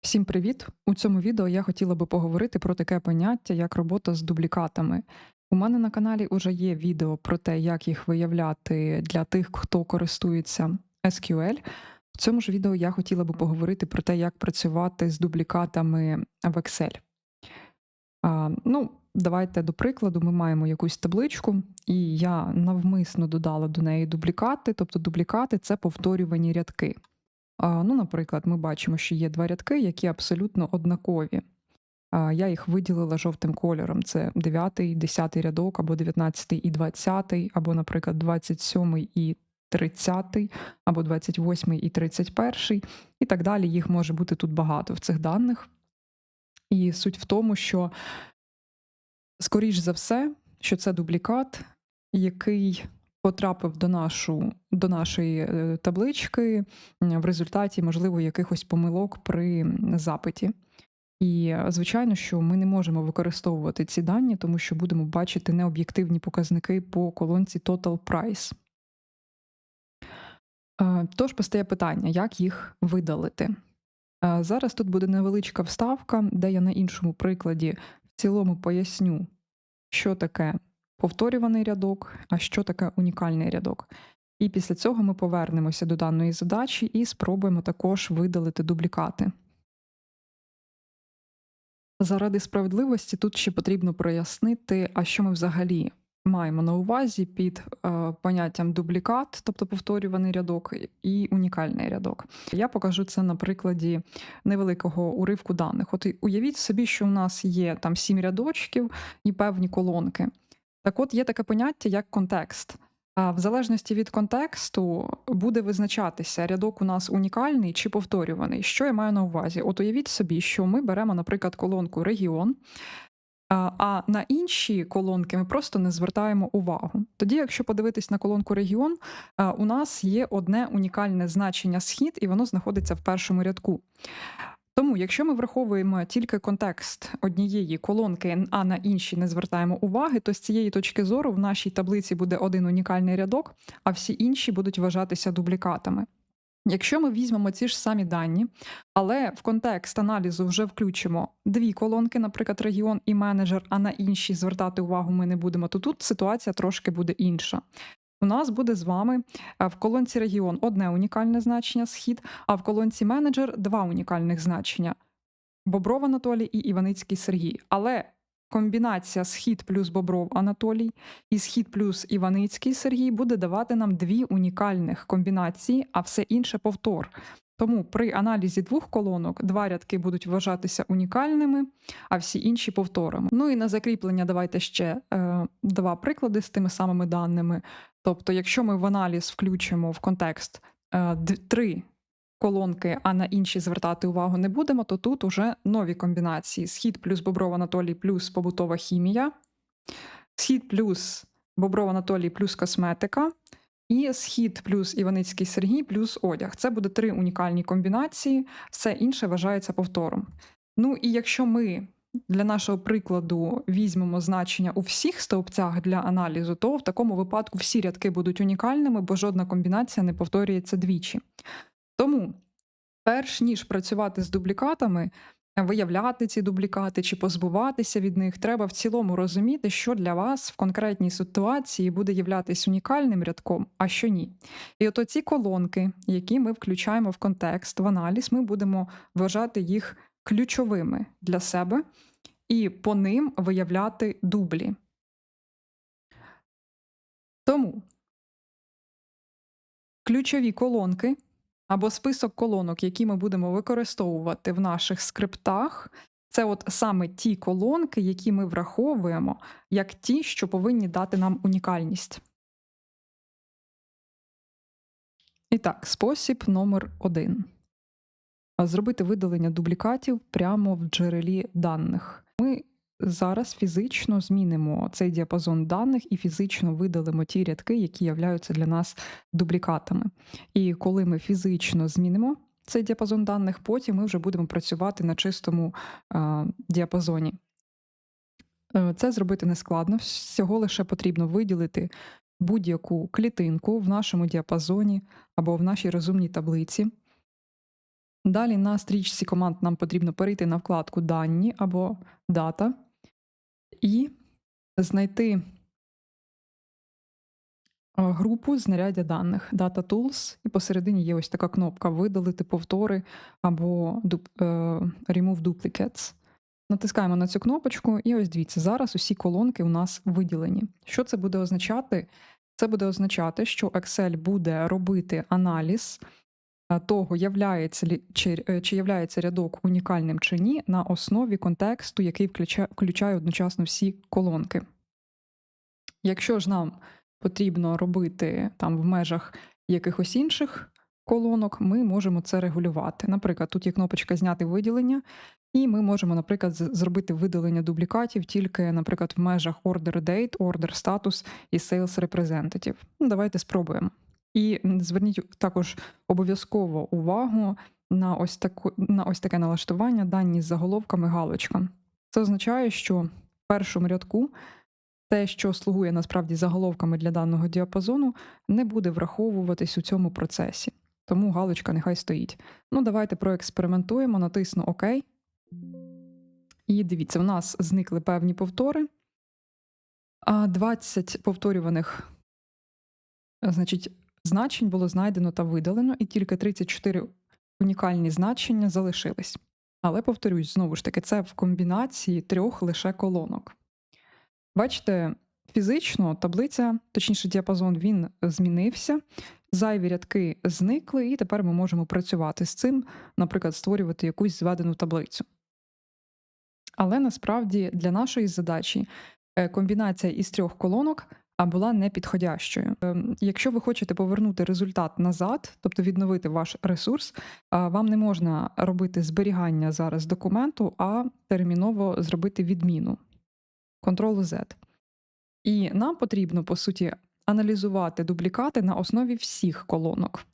Всім привіт! У цьому відео я хотіла би поговорити про таке поняття, як робота з дублікатами. У мене на каналі вже є відео про те, як їх виявляти для тих, хто користується SQL. В цьому ж відео я хотіла би поговорити про те, як працювати з дублікатами в Excel. А, ну, давайте до прикладу, ми маємо якусь табличку, і я навмисно додала до неї дублікати, тобто дублікати це повторювані рядки. Ну, наприклад, ми бачимо, що є два рядки, які абсолютно однакові. Я їх виділила жовтим кольором: це 9, 10 рядок, або 19 і 20, або, наприклад, 27 і 30, або 28 і 31, і так далі. Їх може бути тут багато в цих даних. І суть в тому, що, скоріш за все, що це дублікат, який потрапив до нашу, до нашої е, таблички в результаті, можливо, якихось помилок при запиті. І е, звичайно, що ми не можемо використовувати ці дані, тому що будемо бачити необ'єктивні показники по колонці Total Price. Е, Тож постає питання, як їх видалити. Зараз тут буде невеличка вставка, де я на іншому прикладі в цілому поясню, що таке повторюваний рядок, а що таке унікальний рядок. І після цього ми повернемося до даної задачі і спробуємо також видалити дублікати. Заради справедливості тут ще потрібно прояснити, а що ми взагалі маємо на увазі під е, поняттям дублікат, тобто повторюваний рядок, і унікальний рядок. Я покажу це на прикладі невеликого уривку даних. От уявіть собі, що у нас є там сім рядочків і певні колонки. Так от є таке поняття, як контекст. А В залежності від контексту буде визначатися, рядок у нас унікальний чи повторюваний. Що я маю на увазі? От уявіть собі, що ми беремо, наприклад, колонку регіон, а на інші колонки ми просто не звертаємо увагу. Тоді, якщо подивитись на колонку регіон, у нас є одне унікальне значення схід, і воно знаходиться в першому рядку. Тому, якщо ми враховуємо тільки контекст однієї колонки, а на інші не звертаємо уваги, то з цієї точки зору в нашій таблиці буде один унікальний рядок, а всі інші будуть вважатися дублікатами. Якщо ми візьмемо ці ж самі дані, але в контекст аналізу вже включимо дві колонки, наприклад, регіон і менеджер, а на інші звертати увагу ми не будемо, то тут ситуація трошки буде інша. У нас буде з вами е, в колонці регіон одне унікальне значення схід, а в колонці менеджер два унікальних значення: Бобров Анатолій і Іваницький Сергій. Але комбінація схід плюс Бобров Анатолій і схід плюс Іваницький Сергій буде давати нам дві унікальних комбінації, а все інше повтор. Тому при аналізі двох колонок два рядки будуть вважатися унікальними, а всі інші повторами. Ну і на закріплення давайте ще е, два приклади з тими самими даними. Тобто, якщо ми в аналіз включимо в контекст е, три колонки, а на інші звертати увагу не будемо, то тут уже нові комбінації: схід плюс Бобров Анатолій плюс побутова хімія, схід плюс Бобров Анатолій плюс косметика. І схід плюс Іваницький Сергій плюс одяг. Це буде три унікальні комбінації, все інше вважається повтором. Ну і якщо ми для нашого прикладу візьмемо значення у всіх стовпцях для аналізу, то в такому випадку всі рядки будуть унікальними, бо жодна комбінація не повторюється двічі. Тому, перш ніж працювати з дублікатами, виявляти ці дублікати чи позбуватися від них, треба в цілому розуміти, що для вас в конкретній ситуації буде являтись унікальним рядком, а що ні. І от ці колонки, які ми включаємо в контекст, в аналіз, ми будемо вважати їх ключовими для себе і по ним виявляти дублі. Тому ключові колонки або список колонок, які ми будемо використовувати в наших скриптах, це от саме ті колонки, які ми враховуємо, як ті, що повинні дати нам унікальність. І так, спосіб номер один. Зробити видалення дублікатів прямо в джерелі даних. Ми зараз фізично змінимо цей діапазон даних і фізично видалимо ті рядки, які являються для нас дублікатами. І коли ми фізично змінимо цей діапазон даних, потім ми вже будемо працювати на чистому е, діапазоні. Е, Це зробити не складно, всього лише потрібно виділити будь-яку клітинку в нашому діапазоні або в нашій розумній таблиці. Далі на стрічці команд нам потрібно перейти на вкладку Дані або Дата і знайти е, групу знаряддя даних Data Tools, і посередині є ось така кнопка Видалити повтори або е, Remove Duplicates. Натискаємо на цю кнопочку, і ось дивіться, зараз усі колонки у нас виділені. Що це буде означати? Це буде означати, що Excel буде робити аналіз того, являється чи, е, чи являється рядок унікальним чи ні, на основі контексту, який включає, включає одночасно всі колонки. Якщо ж нам потрібно робити там в межах якихось інших колонок, ми можемо це регулювати. Наприклад, тут є кнопочка Зняти виділення, і ми можемо, наприклад, зробити видалення дублікатів тільки, наприклад, в межах Order Date, Order Status і Sales Representative. Ну, давайте спробуємо. І зверніть також обов'язково увагу на ось, таку, на ось таке налаштування дані з заголовками галочка. Це означає, що в першому рядку те, що слугує насправді заголовками для даного діапазону, не буде враховуватись у цьому процесі. Тому галочка нехай стоїть. Ну, давайте проекспериментуємо, натисну ОК. І дивіться, в нас зникли певні повтори. А 20 повторюваних значить, значень було знайдено та видалено, і тільки 34 унікальні значення залишились. Але повторюсь, знову ж таки, це в комбінації трьох лише колонок. Бачите, фізично таблиця, точніше, діапазон, він змінився, зайві рядки зникли, і тепер ми можемо працювати з цим, наприклад, створювати якусь зведену таблицю. Але насправді для нашої задачі е, комбінація із трьох колонок а, була непідходящою. Ем, Якщо ви хочете повернути результат назад, тобто відновити ваш ресурс, вам не можна робити зберігання зараз документу, а терміново зробити відміну. Ctrl-Z. І нам потрібно, по суті, аналізувати дублікати на основі всіх колонок,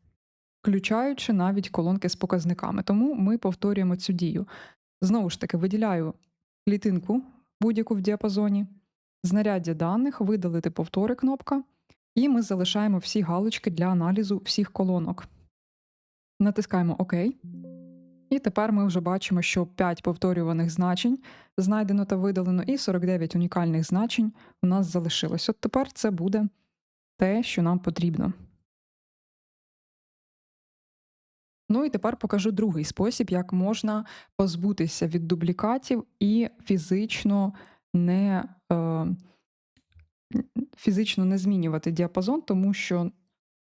включаючи навіть колонки з показниками. Тому ми повторюємо цю дію. Знову ж таки, виділяю клітинку будь-яку в діапазоні, знаряддя даних, видалити повтори кнопка, і ми залишаємо всі галочки для аналізу всіх колонок. Натискаємо ОК. І тепер ми вже бачимо, що 5 повторюваних значень знайдено та видалено, і 49 унікальних значень у нас залишилось. От тепер це буде те, що нам потрібно. Ну і тепер покажу другий спосіб, як можна позбутися від дублікатів і фізично не, е, фізично не змінювати діапазон, тому що,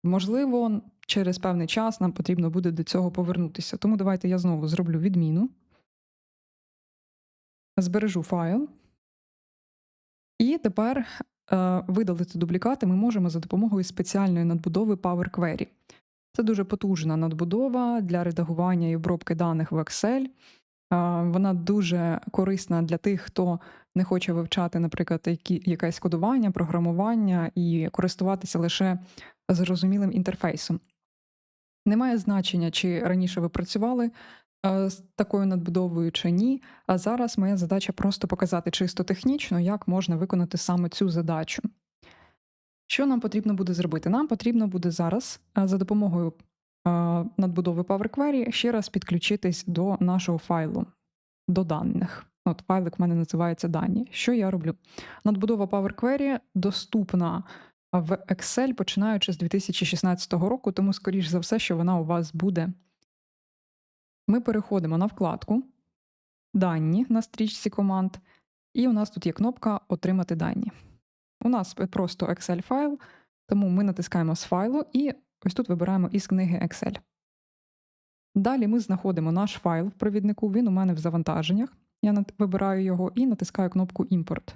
можливо, через певний час нам потрібно буде до цього повернутися. Тому давайте я знову зроблю відміну, збережу файл. І тепер е, видалити дублікати ми можемо за допомогою спеціальної надбудови Power Query. Це дуже потужна надбудова для редагування і обробки даних в Excel. Вона дуже корисна для тих, хто не хоче вивчати, наприклад, які, якесь кодування, програмування і користуватися лише зрозумілим інтерфейсом. Немає значення, чи раніше ви працювали з такою надбудовою чи ні. А зараз моя задача просто показати чисто технічно, як можна виконати саме цю задачу. Що нам потрібно буде зробити? Нам потрібно буде зараз за допомогою надбудови Power Query ще раз підключитись до нашого файлу, до даних. От файлик в мене називається дані. Що я роблю? Надбудова Power Query доступна в Excel починаючи з 2016 року, тому, скоріш за все, що вона у вас буде. Ми переходимо на вкладку Дані на стрічці команд, і у нас тут є кнопка Отримати дані. У нас просто Excel файл, тому ми натискаємо з файлу і ось тут вибираємо із книги Excel. Далі ми знаходимо наш файл в провіднику, він у мене в завантаженнях. Я вибираю його і натискаю кнопку Імпорт.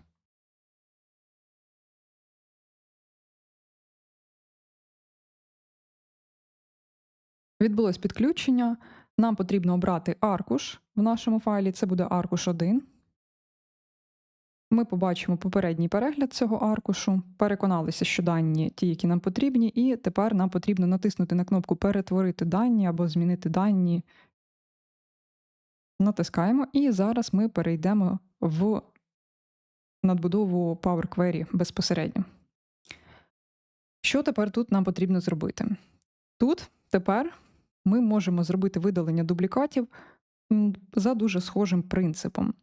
Відбулось підключення. Нам потрібно обрати аркуш в нашому файлі. Це буде аркуш 1. Ми побачимо попередній перегляд цього аркушу, переконалися, що дані ті, які нам потрібні, і тепер нам потрібно натиснути на кнопку Перетворити дані або змінити дані. Натискаємо, і зараз ми перейдемо в надбудову Power Query безпосередньо. Що тепер тут нам потрібно зробити? Тут тепер ми можемо зробити видалення дублікатів за дуже схожим принципом.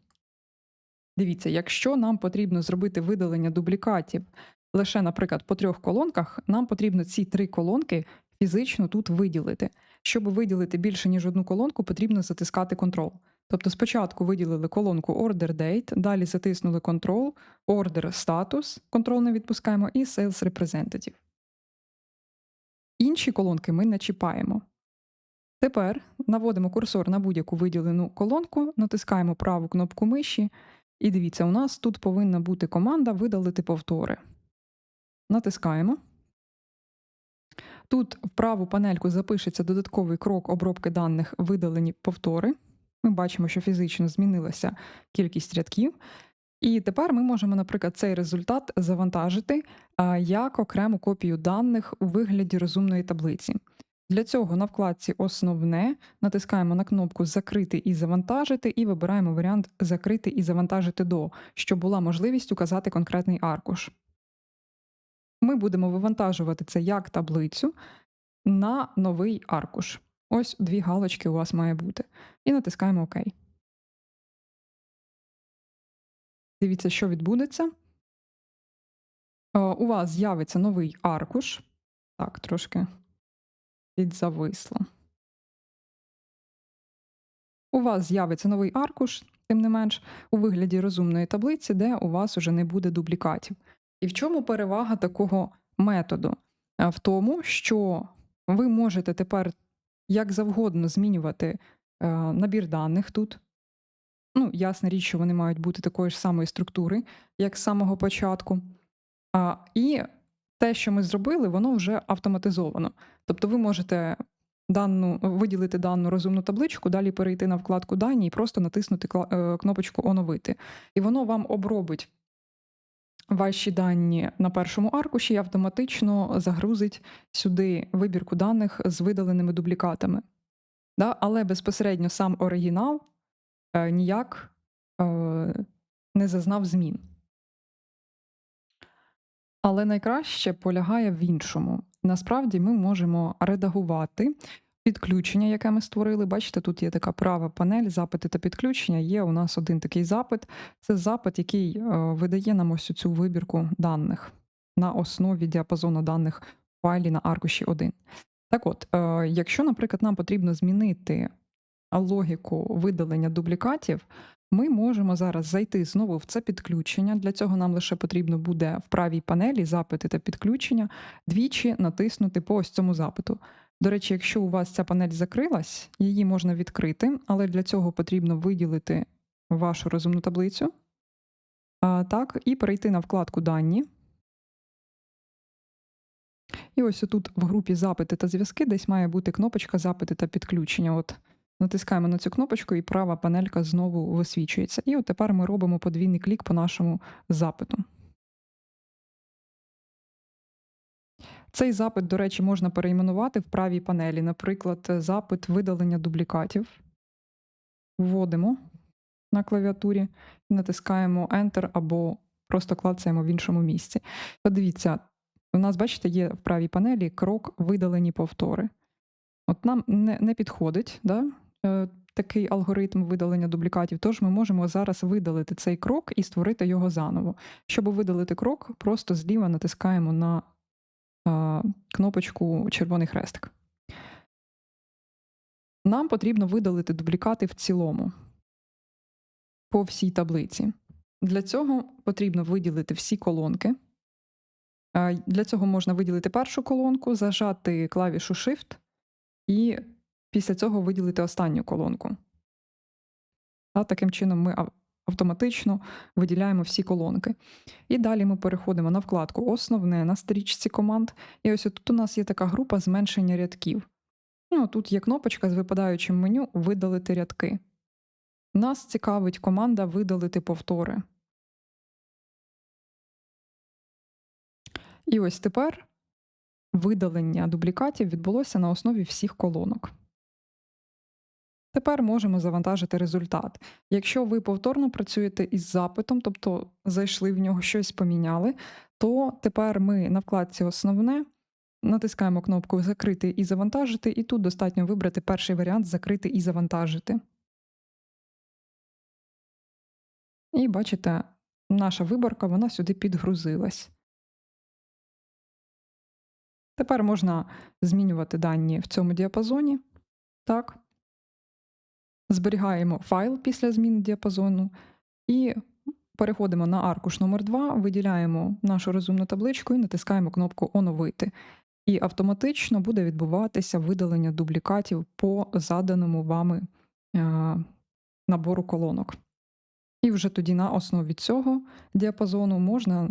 Дивіться, якщо нам потрібно зробити видалення дублікатів лише, наприклад, по трьох колонках, нам потрібно ці три колонки фізично тут виділити. Щоб виділити більше, ніж одну колонку, потрібно затискати Ctrl. Тобто спочатку виділили колонку Order Date, далі затиснули Ctrl, Order Status, Ctrl не відпускаємо, і Sales Representative. Інші колонки ми не чіпаємо. Тепер наводимо курсор на будь-яку виділену колонку, натискаємо праву кнопку миші, і дивіться, у нас тут повинна бути команда видалити повтори. Натискаємо. Тут в праву панельку запишеться додатковий крок обробки даних видалені повтори. Ми бачимо, що фізично змінилася кількість рядків. І тепер ми можемо, наприклад, цей результат завантажити як окрему копію даних у вигляді розумної таблиці. Для цього на вкладці Основне натискаємо на кнопку Закрити і завантажити, і вибираємо варіант Закрити і завантажити до, щоб була можливість указати конкретний аркуш. Ми будемо вивантажувати це як таблицю на новий аркуш. Ось дві галочки у вас має бути. І натискаємо ОК. Дивіться, що відбудеться. Е, У вас з'явиться новий аркуш. Так, трошки підзависло. У вас з'явиться новий аркуш, тим не менш, у вигляді розумної таблиці, де у вас уже не буде дублікатів. І в чому перевага такого методу? Е, В тому, що ви можете тепер як завгодно змінювати е, набір даних тут. Ну, ясна річ, що вони мають бути такої ж самої структури, як з самого початку. І те, що ми зробили, воно вже автоматизовано. Тобто ви можете дану, виділити дану розумну табличку, далі перейти на вкладку Дані і просто натиснути е, кнопочку Оновити. І воно вам обробить ваші дані на першому аркуші автоматично загрузить сюди вибірку даних з видаленими дублікатами. Да? Але безпосередньо сам оригінал е, ніяк е, не зазнав змін. Але найкраще полягає в іншому. Насправді ми можемо редагувати підключення, яке ми створили. Бачите, тут є така права панель, запити та підключення. Є у нас один такий запит. Це запит, який е, видає нам ось цю вибірку даних на основі діапазону даних файлі на аркуші 1. Так от, е, якщо, наприклад, нам потрібно змінити логіку видалення дублікатів, ми можемо зараз зайти знову в це підключення. Для цього нам лише потрібно буде в правій панелі запити та підключення двічі натиснути по ось цьому запиту. До речі, якщо у вас ця панель закрилась, її можна відкрити, але для цього потрібно виділити вашу розумну таблицю. А, так, і перейти на вкладку Дані. І ось тут в групі запити та зв'язки десь має бути кнопочка запити та підключення. От натискаємо на цю кнопочку, і права панелька знову висвічується. І от тепер ми робимо подвійний клік по нашому запиту. Цей запит, до речі, можна перейменувати в правій панелі. Наприклад, запит видалення дублікатів. Вводимо на клавіатурі і натискаємо Enter або просто клацаємо в іншому місці. Подивіться, у нас, бачите, є в правій панелі крок видалені повтори. От нам не, не підходить да, такий алгоритм видалення дублікатів, тож ми можемо зараз видалити цей крок і створити його заново. Щоб видалити крок, просто зліва натискаємо на е, кнопочку червоний хрестик. Нам потрібно видалити дублікати в цілому по всій таблиці. Для цього потрібно виділити всі колонки. Е, Для цього можна виділити першу колонку, зажати клавішу Shift і після цього виділити останню колонку. Таким чином ми автоматично виділяємо всі колонки. І далі ми переходимо на вкладку Основне на стрічці команд. І ось тут у нас є така група зменшення рядків. Ну, тут є кнопочка з випадаючим меню Видалити рядки. Нас цікавить команда видалити повтори. І ось тепер видалення дублікатів відбулося на основі всіх колонок. Тепер можемо завантажити результат. Якщо ви повторно працюєте із запитом, тобто зайшли в нього щось поміняли, то тепер ми на вкладці Основне натискаємо кнопку Закрити і завантажити, і тут достатньо вибрати перший варіант Закрити і завантажити. І бачите, наша виборка вона сюди підгрузилась. Тепер можна змінювати дані в цьому діапазоні. Так. Зберігаємо файл після зміни діапазону і переходимо на аркуш номер 2 виділяємо нашу розумну табличку і натискаємо кнопку Оновити. І автоматично буде відбуватися видалення дублікатів по заданому вами е, набору колонок. І вже тоді на основі цього діапазону можна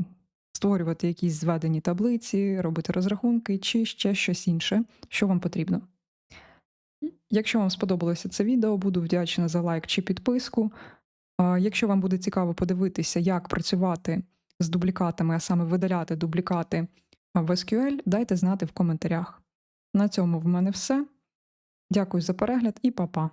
створювати якісь зведені таблиці, робити розрахунки чи ще щось інше, що вам потрібно. Якщо вам сподобалося це відео, буду вдячна за лайк чи підписку. Якщо вам буде цікаво подивитися, як працювати з дублікатами, а саме видаляти дублікати в SQL, дайте знати в коментарях. На цьому в мене все. Дякую за перегляд і па-па.